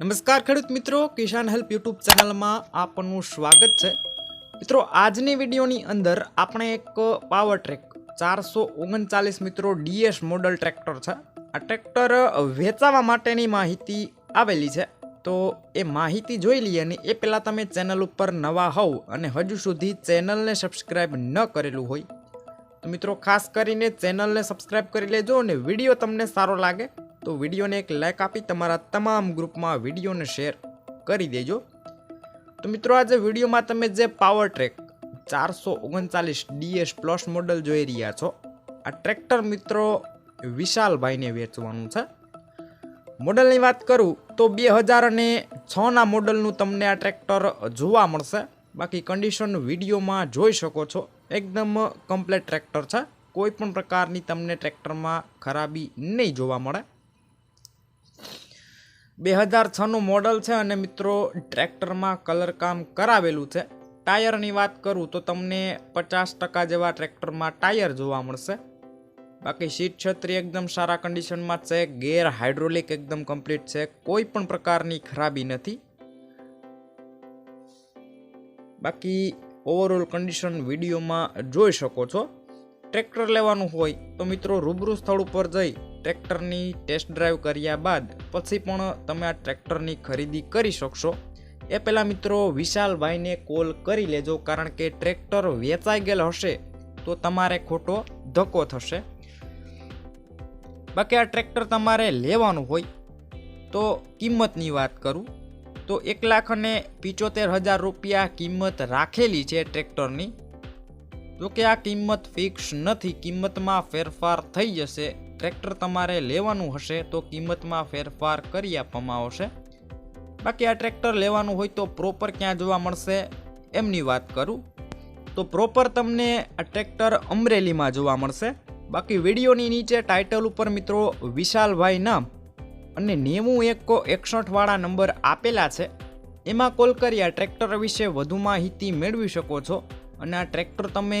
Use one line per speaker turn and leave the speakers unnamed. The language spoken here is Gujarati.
નમસ્કાર ખેડૂત મિત્રો, કિસાન હેલ્પ યુટ્યુબ ચેનલમાં આપનું સ્વાગત છે. મિત્રો, આજની વિડીયોની અંદર આપણે એક પાવર ટ્રેક, ચારસો ઓગણચાલીસ મિત્રો ડીએસ મોડલ ટ્રેક્ટર છે. આ ટ્રેક્ટર વેચાવા માટેની માહિતી આવેલી છે. તો એ માહિતી જોઈ લઈએ અને એ પહેલાં તમે ચેનલ ઉપર નવા હોવ અને હજુ સુધી ચેનલને સબસ્ક્રાઈબ ન કરેલું હોય, તો મિત્રો ખાસ કરીને ચેનલને સબસ્ક્રાઈબ કરી લેજો અને વીડિયો તમને સારો લાગે. તો વિડીયોને એક લાઇક આપી તમારા તમામ ગ્રુપમાં વિડીયોને શેર કરી દેજો. તો મિત્રો, આજે વિડીયોમાં તમે જે પાવર ટ્રેક ચારસો ઓગણચાલીસ ડીએસ પ્લસ મોડલ જોઈ રહ્યા છો, આ ટ્રેક્ટર મિત્રો વિશાલભાઈને વેચવાનું છે. મોડલની વાત કરું તો બે હજાર અને છના મોડલનું તમને આ ટ્રેક્ટર જોવા મળશે. બાકી કન્ડિશન વિડીયોમાં જોઈ શકો છો, એકદમ કમ્પ્લેટ ટ્રેક્ટર છે. કોઈ પણ પ્રકારની તમને ટ્રેક્ટરમાં ખરાબી નહીં જોવા મળે. બે હજાર છનું મોડલ છે અને મિત્રો ટ્રેક્ટરમાં કલર કામ કરાવેલું છે. ટાયરની વાત કરું તો તમને પચાસ ટકા જેવા ટ્રેક્ટરમાં ટાયર જોવા મળશે. બાકી સીટ છત્રી એકદમ સારા કન્ડિશનમાં છે, ગેર હાઇડ્રોલિક એકદમ કમ્પ્લીટ છે, કોઈ પણ પ્રકારની ખરાબી નથી. બાકી ઓવરઓલ કન્ડિશન વિડીયોમાં જોઈ શકો છો. ટ્રેક્ટર લેવાનું હોય તો મિત્રો રૂબરૂ સ્થળ ઉપર જઈ ટ્રેક્ટરની ટેસ્ટ ડ્રાઈવ કર્યા બાદ પછી પણ તમે આ ટ્રેક્ટરની ખરીદી કરી શકશો. એ પહેલાં મિત્રો વિશાલભાઈને કોલ કરી લેજો કારણ કે ટ્રેક્ટર વેચાઈ ગયેલ હશે તો તમારે ખોટો ધક્કો થશે. બાકી આ ટ્રેક્ટર તમારે લેવાનું હોય તો કિંમતની વાત કરું. તો એક લાખ અને પિચોતેર હજાર રૂપિયા કિંમત રાખેલી છે ટ્રેક્ટરની. જોકે આ કિંમત ફિક્સ નથી, કિંમતમાં ફેરફાર થઈ જશે. ટ્રેક્ટર તમારે લેવાનું હશે તો કિંમતમાં ફેરફાર કરી આપવામાં આવશે. બાકી આ ટ્રેક્ટર લેવાનું હોય તો પ્રોપર ક્યાં જોવા મળશે એમની વાત કરું. તો પ્રોપર તમને આ ટ્રેક્ટર અમરેલીમાં જોવા મળશે. બાકી વિડીયોની નીચે ટાઇટલ ઉપર મિત્રો વિશાલભાઈ નામ અને નેવું એક એકસઠવાળા નંબર આપેલા છે. એમાં કોલ કરી આ ટ્રેક્ટર વિશે વધુ માહિતી મેળવી શકો છો અને આ ટ્રેક્ટર તમે